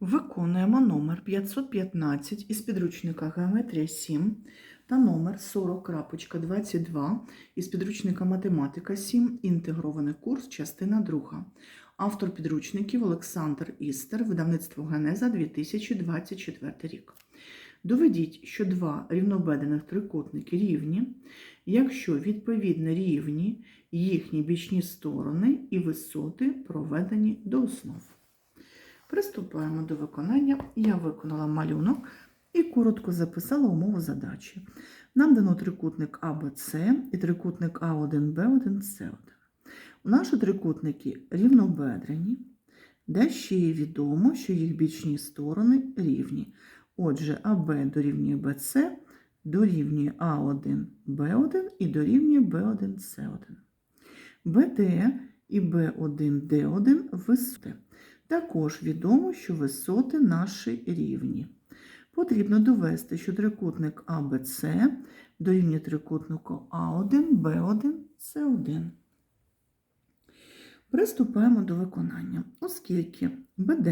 Виконуємо номер 515 із підручника Геометрія 7 та номер 40.22 із підручника Математика 7, інтегрований курс, частина 2. Автор підручників Олександр Істер, видавництво Генеза 2024 рік. Доведіть, що два рівнобедрених трикутники рівні, якщо відповідно рівні їхні бічні сторони і висоти проведені до основ. Приступаємо до виконання. Я виконала малюнок і коротко записала умову задачі. Нам дано трикутник АБЦ і трикутник А1Б1С1. У наші трикутники рівнобедрені, де ще є відомо, що їх бічні сторони рівні. Отже, АБ дорівнює БЦ, дорівнює А1, Б1 і дорівнює Б1, С1. БД і Б1, Д1 висоти. Також відомо, що висоти наші рівні. Потрібно довести, що трикутник АБЦ дорівнює трикутнику А1, Б1, С1. Приступаємо до виконання. Оскільки БД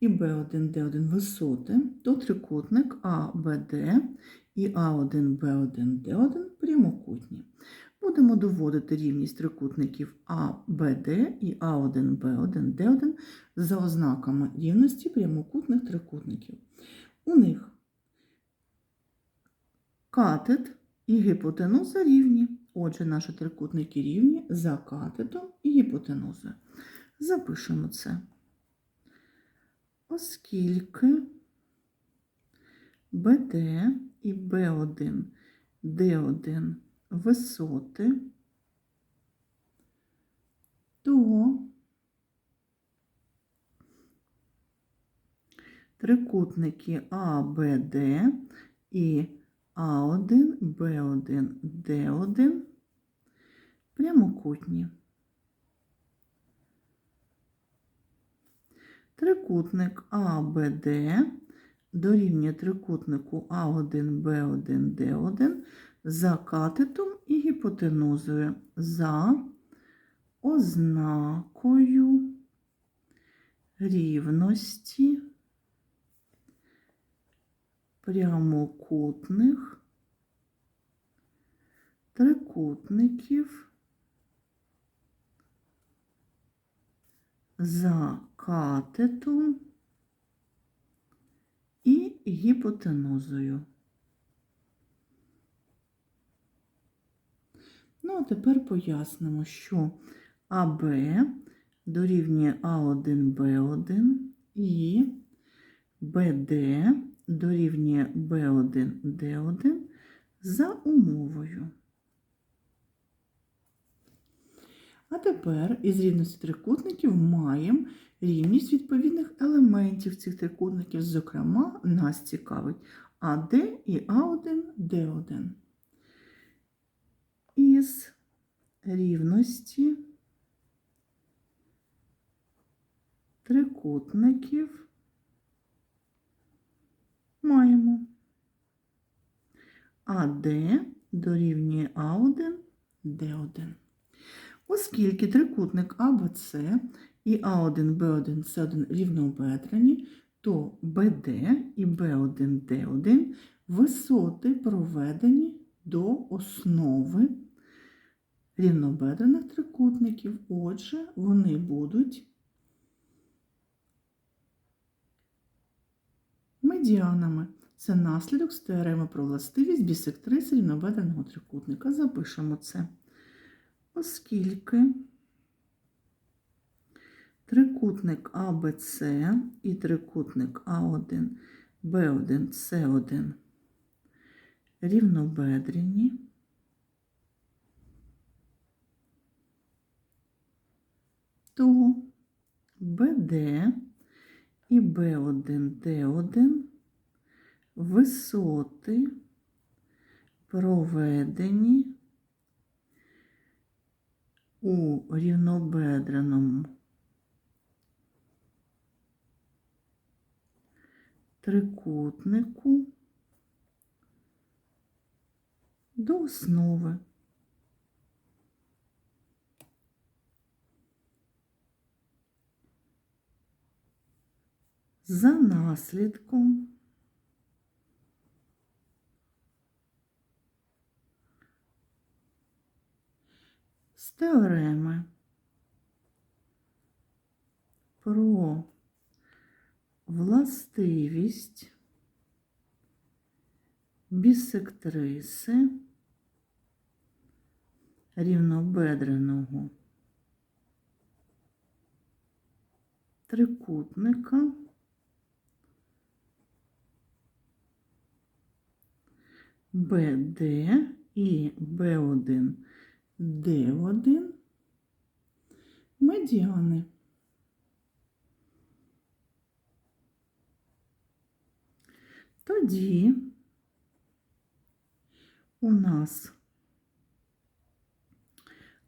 і Б1, Д1 висоти, то трикутник АБД і А1, Б1, Д1 прямокутні. Будемо доводити рівність трикутників АБД і А1, Б1, Д1 за ознаками рівності прямокутних трикутників. У них катет і гіпотенуза рівні. Отже, наші трикутники рівні за катетом і гіпотенузою. Запишемо це. Оскільки БД і Б1, Д1 висоти, то трикутники АБД і А1, Б1, Д1 прямокутні. Трикутник АБД дорівнює трикутнику А1, Б1, Д1 за катетом і гіпотенузою за ознакою рівності прямокутних трикутників за катетом і гіпотенузою. Ну, а тепер пояснимо, що АБ дорівнює А1, Б1 і БД дорівнює Б1, Д1 за умовою. А тепер із рівності трикутників маємо рівність відповідних елементів цих трикутників, зокрема, нас цікавить АД і А1, Д1. Із рівності трикутників маємо АД дорівнює А1, Д1. Оскільки трикутник АБЦ і А1, Б1, С1 рівнобедрені, то БД і Б1, Д1 висоти проведені до основи рівнобедрених трикутників. Отже, вони будуть медіанами. Це наслідок з про властивість бісектриси рівнобедреного трикутника. Запишемо це. Оскільки трикутник АБЦ і трикутник А1, Б1, С1 рівнобедрені, то БД і Б1, Д1 висоти проведені у рівнобедреному трикутнику до основи. За наслідком. З теореми про властивість бісектриси рівнобедреного трикутника БД і Б1 Д1 медіани. Тоді у нас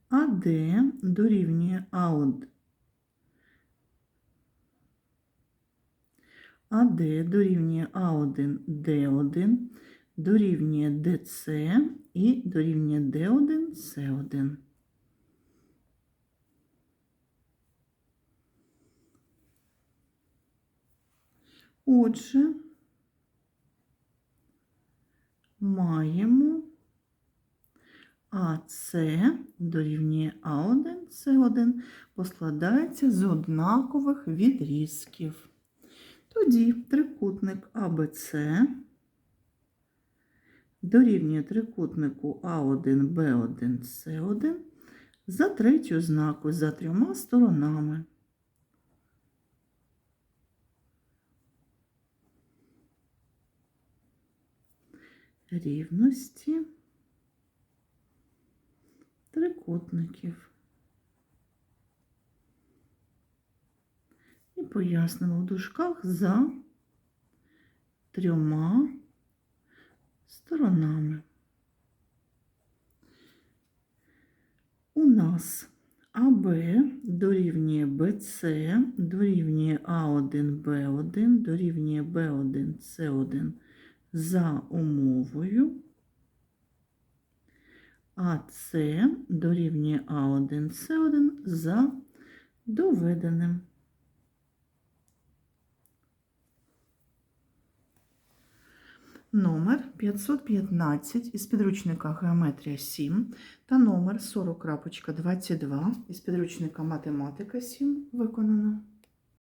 АД дорівнює АОД. АД дорівнює А1, Д1, дорівнює ДЦ і дорівнює Д1, С1. Отже, маємо АС дорівнює А1, С1 поскладається з однакових відрізків. Тоді трикутник АБЦ дорівнює трикутнику А1, Б1, С1 за третю знаку, за трьома сторонами. Рівності трикутників. І пояснимо в дужках за трьома сторонами. У нас АБ дорівнює БЦ, дорівнює А1, Б1, дорівнює Б1, С1 за умовою. АС дорівнює А1, С1 за доведеним. Номер 515 із підручника Геометрія 7 та номер 40.22 із підручника Математика 7 виконано.